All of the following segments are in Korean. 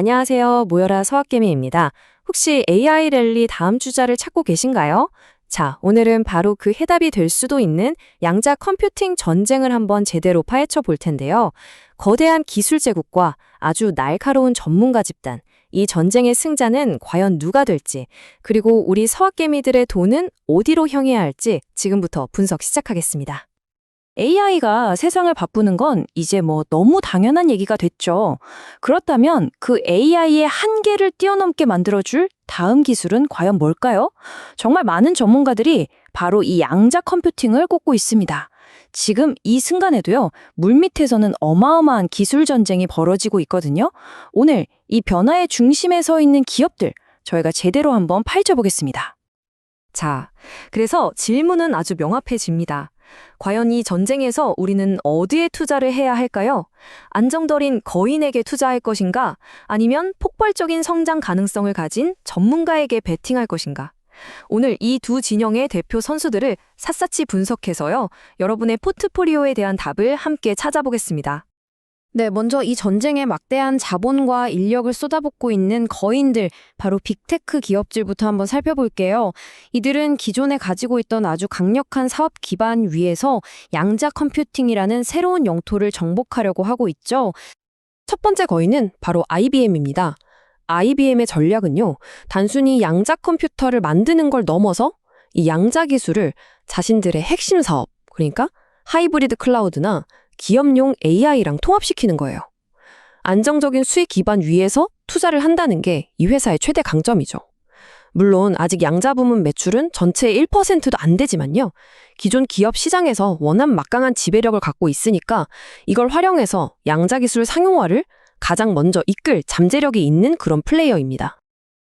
안녕하세요. 모여라 서학개미입니다. 혹시 AI 랠리 다음 주자를 찾고 계신가요? 자, 오늘은 바로 그 해답이 될 수도 있는 양자 컴퓨팅 전쟁을 한번 제대로 파헤쳐 볼 텐데요. 거대한 기술 제국과 아주 날카로운 전문가 집단, 이 전쟁의 승자는 과연 누가 될지, 그리고 우리 서학개미들의 돈은 어디로 향해야 할지 지금부터 분석 시작하겠습니다. AI가 세상을 바꾸는 건 이제 뭐 너무 당연한 얘기가 됐죠. 그렇다면 그 AI의 한계를 뛰어넘게 만들어줄 다음 기술은 과연 뭘까요? 정말 많은 전문가들이 바로 이 양자 컴퓨팅을 꼽고 있습니다. 지금 이 순간에도요, 물밑에서는 어마어마한 기술 전쟁이 벌어지고 있거든요. 오늘 이 변화의 중심에 서 있는 기업들, 저희가 제대로 한번 파헤쳐 보겠습니다. 자, 그래서 질문은 아주 명확해집니다. 과연 이 전쟁에서 우리는 어디에 투자를 해야 할까요? 안정적인 거인에게 투자할 것인가? 아니면 폭발적인 성장 가능성을 가진 전문가에게 베팅할 것인가? 오늘 이 두 진영의 대표 선수들을 샅샅이 분석해서요. 여러분의 포트폴리오에 대한 답을 함께 찾아보겠습니다. 네, 먼저 이 전쟁에 막대한 자본과 인력을 쏟아붓고 있는 거인들, 바로 빅테크 기업들부터 한번 살펴볼게요. 이들은 기존에 가지고 있던 아주 강력한 사업 기반 위에서 양자 컴퓨팅이라는 새로운 영토를 정복하려고 하고 있죠. 첫 번째 거인은 바로 IBM입니다. IBM의 전략은요, 단순히 양자 컴퓨터를 만드는 걸 넘어서 이 양자 기술을 자신들의 핵심 사업, 그러니까 하이브리드 클라우드나 기업용 AI랑 통합시키는 거예요. 안정적인 수익 기반 위에서 투자를 한다는 게 이 회사의 최대 강점이죠. 물론 아직 양자 부문 매출은 전체의 1%도 안 되지만요. 기존 기업 시장에서 워낙 막강한 지배력을 갖고 있으니까 이걸 활용해서 양자 기술 상용화를 가장 먼저 이끌 잠재력이 있는 그런 플레이어입니다.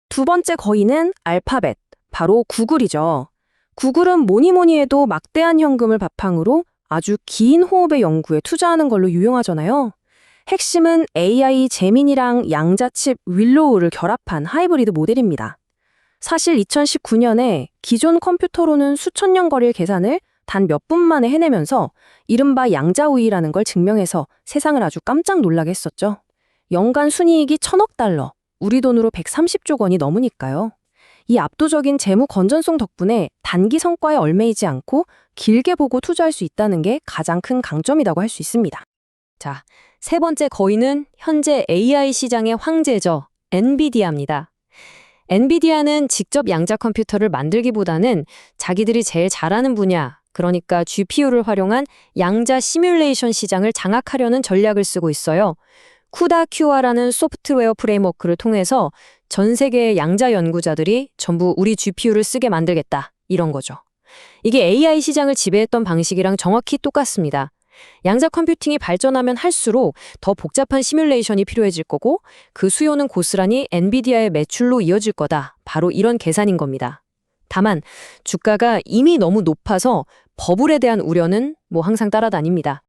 두 번째 거인은 알파벳, 바로 구글이죠. 구글은 뭐니 뭐니 해도 막대한 현금을 바탕으로 아주 긴 호흡의 연구에 투자하는 걸로 유용하잖아요. 핵심은 AI 제민이랑 양자칩 윌로우를 결합한 하이브리드 모델입니다. 사실 2019년에 기존 컴퓨터로는 수천 년 거리의 계산을 단 몇 분 만에 해내면서 이른바 양자우위라는 걸 증명해서 세상을 아주 깜짝 놀라게 했었죠. 연간 순이익이 천억 달러, 우리 돈으로 130조 원이 넘으니까요. 이 압도적인 재무 건전성 덕분에 단기 성과에 얽매이지 않고 길게 보고 투자할 수 있다는 게 가장 큰 강점이라고 할 수 있습니다. 자, 세 번째 거인은 현재 AI 시장의 황제죠. 엔비디아입니다. 엔비디아는 직접 양자 컴퓨터를 만들기보다는 자기들이 제일 잘하는 분야, 그러니까 GPU를 활용한 양자 시뮬레이션 시장을 장악하려는 전략을 쓰고 있어요. 쿠다큐아라는 소프트웨어 프레임워크를 통해서 전 세계의 양자 연구자들이 전부 우리 GPU를 쓰게 만들겠다. 이런 거죠. 이게 AI 시장을 지배했던 방식이랑 정확히 똑같습니다. 양자 컴퓨팅이 발전하면 할수록 더 복잡한 시뮬레이션이 필요해질 거고 그 수요는 고스란히 엔비디아의 매출로 이어질 거다. 바로 이런 계산인 겁니다. 다만 주가가 이미 너무 높아서 버블에 대한 우려는 뭐 항상 따라다닙니다.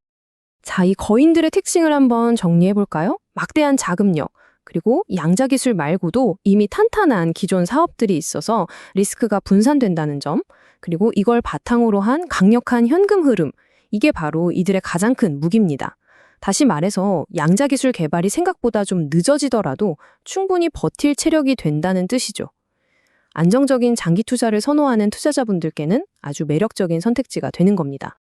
자, 이 거인들의 특징을 한번 정리해 볼까요? 막대한 자금력, 그리고 양자 기술 말고도 이미 탄탄한 기존 사업들이 있어서 리스크가 분산된다는 점, 그리고 이걸 바탕으로 한 강력한 현금 흐름, 이게 바로 이들의 가장 큰 무기입니다. 다시 말해서 양자 기술 개발이 생각보다 좀 늦어지더라도 충분히 버틸 체력이 된다는 뜻이죠. 안정적인 장기 투자를 선호하는 투자자분들께는 아주 매력적인 선택지가 되는 겁니다.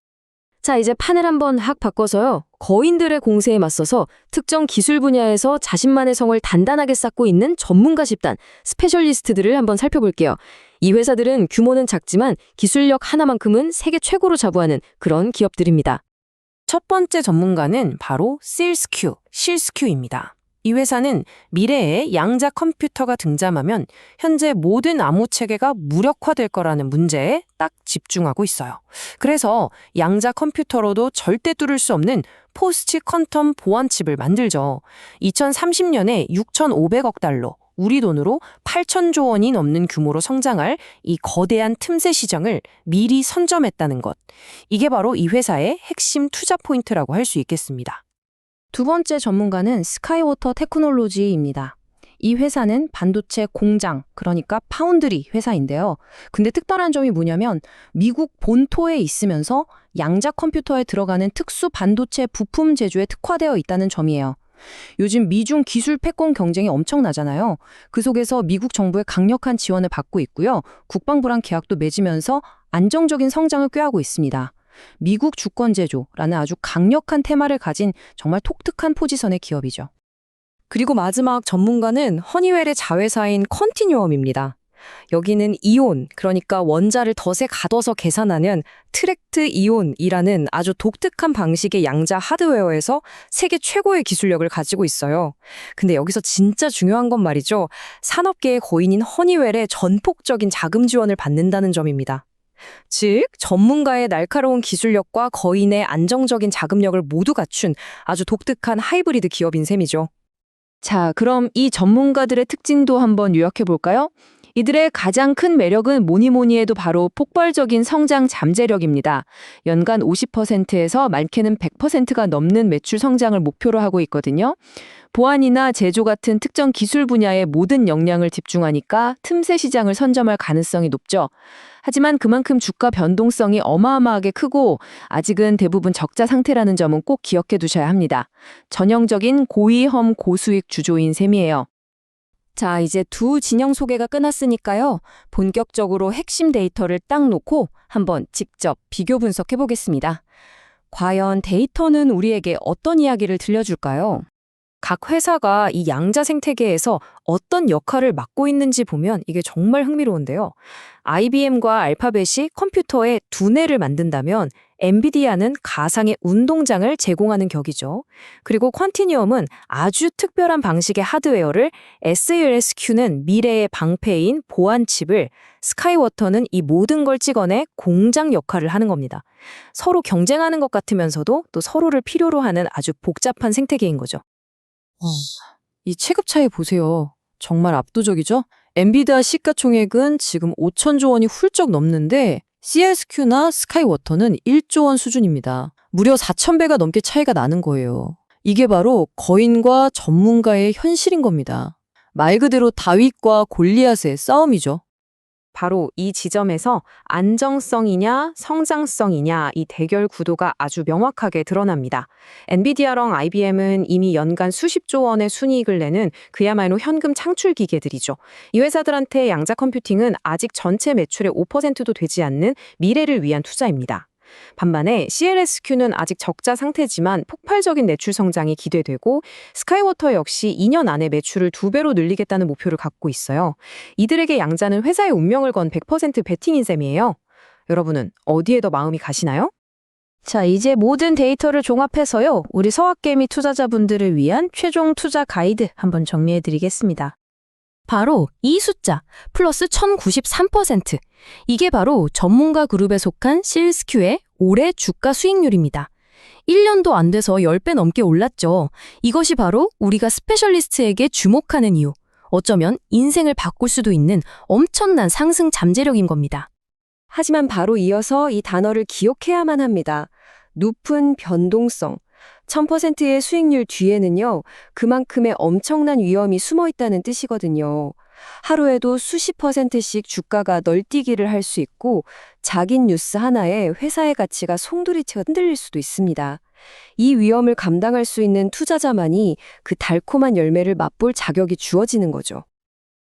자, 이제 판을 한번 확 바꿔서요. 거인들의 공세에 맞서서 특정 기술 분야에서 자신만의 성을 단단하게 쌓고 있는 전문가 집단, 스페셜리스트들을 한번 살펴볼게요. 이 회사들은 규모는 작지만 기술력 하나만큼은 세계 최고로 자부하는 그런 기업들입니다. 첫 번째 전문가는 바로 실스큐, 실스큐입니다. 이 회사는 미래에 양자 컴퓨터가 등장하면 현재 모든 암호 체계가 무력화될 거라는 문제에 딱 집중하고 있어요. 그래서 양자 컴퓨터로도 절대 뚫을 수 없는 포스트 퀀텀 보안칩을 만들죠. 2030년에 6,500억 달러, 우리 돈으로 8천조 원이 넘는 규모로 성장할 이 거대한 틈새 시장을 미리 선점했다는 것. 이게 바로 이 회사의 핵심 투자 포인트라고 할 수 있겠습니다. 두 번째 전문가는 스카이워터 테크놀로지입니다. 이 회사는 반도체 공장, 그러니까 파운드리 회사인데요. 근데 특별한 점이 뭐냐면 미국 본토에 있으면서 양자 컴퓨터에 들어가는 특수 반도체 부품 제조에 특화되어 있다는 점이에요. 요즘 미중 기술 패권 경쟁이 엄청나잖아요. 그 속에서 미국 정부의 강력한 지원을 받고 있고요. 국방부랑 계약도 맺으면서 안정적인 성장을 꾀하고 있습니다. 미국 주권 제조라는 아주 강력한 테마를 가진 정말 독특한 포지션의 기업이죠. 그리고 마지막 전문가는 허니웰의 자회사인 컨티뉴엄입니다. 여기는 이온, 그러니까 원자를 덫에 가둬서 계산하는 트랙트 이온이라는 아주 독특한 방식의 양자 하드웨어에서 세계 최고의 기술력을 가지고 있어요. 근데 여기서 진짜 중요한 건 말이죠. 산업계의 거인인 허니웰의 전폭적인 자금 지원을 받는다는 점입니다. 즉, 전문가의 날카로운 기술력과 거인의 안정적인 자금력을 모두 갖춘 아주 독특한 하이브리드 기업인 셈이죠. 자, 그럼 이 전문가들의 특징도 한번 요약해 볼까요? 이들의 가장 큰 매력은 뭐니 뭐니 해도 바로 폭발적인 성장 잠재력입니다. 연간 50%에서 많게는 100%가 넘는 매출 성장을 목표로 하고 있거든요. 보안이나 제조 같은 특정 기술 분야에 모든 역량을 집중하니까 틈새 시장을 선점할 가능성이 높죠. 하지만 그만큼 주가 변동성이 어마어마하게 크고 아직은 대부분 적자 상태라는 점은 꼭 기억해 두셔야 합니다. 전형적인 고위험 고수익 주조인 셈이에요. 자, 이제 두 진영 소개가 끝났으니까요. 본격적으로 핵심 데이터를 딱 놓고 한번 직접 비교 분석해 보겠습니다. 과연 데이터는 우리에게 어떤 이야기를 들려줄까요? 각 회사가 이 양자 생태계에서 어떤 역할을 맡고 있는지 보면 이게 정말 흥미로운데요. IBM과 알파벳이 컴퓨터의 두뇌를 만든다면 엔비디아는 가상의 운동장을 제공하는 격이죠. 그리고 퀀티니엄은 아주 특별한 방식의 하드웨어를 SLSQ는 미래의 방패인 보안칩을 스카이워터는 이 모든 걸 찍어내 공장 역할을 하는 겁니다. 서로 경쟁하는 것 같으면서도 또 서로를 필요로 하는 아주 복잡한 생태계인 거죠. 이 체급 차이 보세요. 정말 압도적이죠? 엔비디아 시가총액은 지금 5천조 원이 훌쩍 넘는데 CSQ나 스카이워터는 1조 원 수준입니다. 무려 4,000배가 넘게 차이가 나는 거예요. 이게 바로 거인과 전문가의 현실인 겁니다. 말 그대로 다윗과 골리앗의 싸움이죠. 바로 이 지점에서 안정성이냐 성장성이냐 이 대결 구도가 아주 명확하게 드러납니다. 엔비디아랑 IBM은 이미 연간 수십조 원의 순이익을 내는 그야말로 현금 창출 기계들이죠. 이 회사들한테 양자 컴퓨팅은 아직 전체 매출의 5%도 되지 않는 미래를 위한 투자입니다. 반면에 CLSQ는 아직 적자 상태지만 폭발적인 매출 성장이 기대되고 스카이워터 역시 2년 안에 매출을 두 배로 늘리겠다는 목표를 갖고 있어요. 이들에게 양자는 회사의 운명을 건 100% 베팅인 셈이에요. 여러분은 어디에 더 마음이 가시나요? 자, 이제 모든 데이터를 종합해서요. 우리 서학개미 투자자분들을 위한 최종 투자 가이드 한번 정리해 드리겠습니다. 바로 이 숫자 플러스 1093%. 이게 바로 전문가 그룹에 속한 실스큐의 올해 주가 수익률입니다. 1년도 안 돼서 10배 넘게 올랐죠. 이것이 바로 우리가 스페셜리스트에게 주목하는 이유. 어쩌면 인생을 바꿀 수도 있는 엄청난 상승 잠재력인 겁니다. 하지만 바로 이어서 이 단어를 기억해야만 합니다. 높은 변동성. 1000%의 수익률 뒤에는요, 그만큼의 엄청난 위험이 숨어 있다는 뜻이거든요. 하루에도 수십 퍼센트씩 주가가 널뛰기를 할 수 있고, 작은 뉴스 하나에 회사의 가치가 송두리째 흔들릴 수도 있습니다. 이 위험을 감당할 수 있는 투자자만이 그 달콤한 열매를 맛볼 자격이 주어지는 거죠.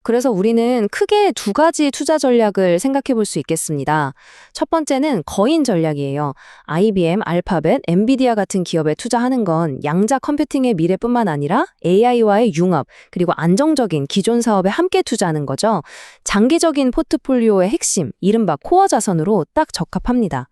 그래서 우리는 크게 두 가지 투자 전략을 생각해 볼 수 있겠습니다. 첫 번째는 거인 전략이에요. IBM, 알파벳, 엔비디아 같은 기업에 투자하는 건 양자 컴퓨팅의 미래뿐만 아니라 AI와의 융합, 그리고 안정적인 기존 사업에 함께 투자하는 거죠. 장기적인 포트폴리오의 핵심, 이른바 코어 자산으로 딱 적합합니다.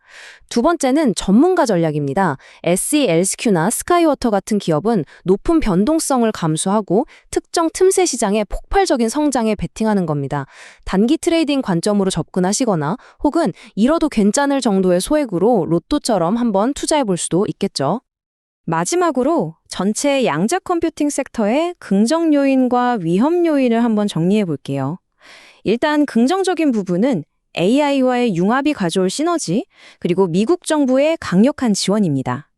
두 번째는 전문가 전략입니다. SELSQ나 스카이워터 같은 기업은 높은 변동성을 감수하고 특정 틈새 시장에 폭발적인 성 장에 베팅하는 겁니다. 단기 트레이딩 관점으로 접근하시거나 혹은 잃어도 괜찮을 정도의 소액으로 로또처럼 한번 투자해 볼 수도 있겠죠. 마지막으로 전체 양자 컴퓨팅 섹터의 긍정 요인과 위험 요인을 한번 정리해 볼게요. 일단 긍정적인 부분은 AI와의 융합이 가져올 시너지, 그리고 미국 정부의 강력한 지원입니다.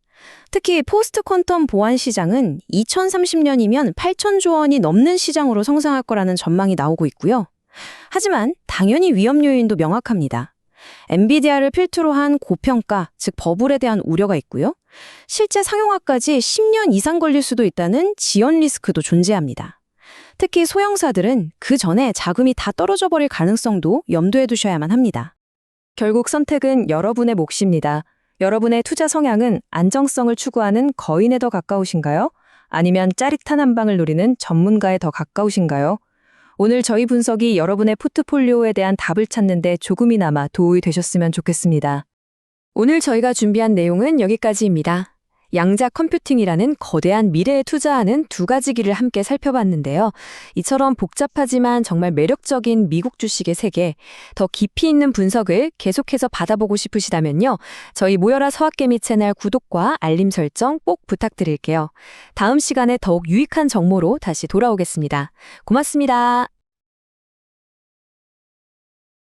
특히 포스트 퀀텀 보안 시장은 2030년이면 8천조 원이 넘는 시장으로 성장할 거라는 전망이 나오고 있고요. 하지만 당연히 위험 요인도 명확합니다. 엔비디아를 필두로 한 고평가, 즉 버블에 대한 우려가 있고요. 실제 상용화까지 10년 이상 걸릴 수도 있다는 지연 리스크도 존재합니다. 특히 소형사들은 그 전에 자금이 다 떨어져 버릴 가능성도 염두에 두셔야만 합니다. 결국 선택은 여러분의 몫입니다. 여러분의 투자 성향은 안정성을 추구하는 거인에 더 가까우신가요? 아니면 짜릿한 한 방을 노리는 전문가에 더 가까우신가요? 오늘 저희 분석이 여러분의 포트폴리오에 대한 답을 찾는데 조금이나마 도움이 되셨으면 좋겠습니다. 오늘 저희가 준비한 내용은 여기까지입니다. 양자 컴퓨팅이라는 거대한 미래에 투자하는 두 가지 길을 함께 살펴봤는데요. 이처럼 복잡하지만 정말 매력적인 미국 주식의 세계, 더 깊이 있는 분석을 계속해서 받아보고 싶으시다면요. 저희 모여라 서학개미 채널 구독과 알림 설정 꼭 부탁드릴게요. 다음 시간에 더욱 유익한 정보로 다시 돌아오겠습니다. 고맙습니다.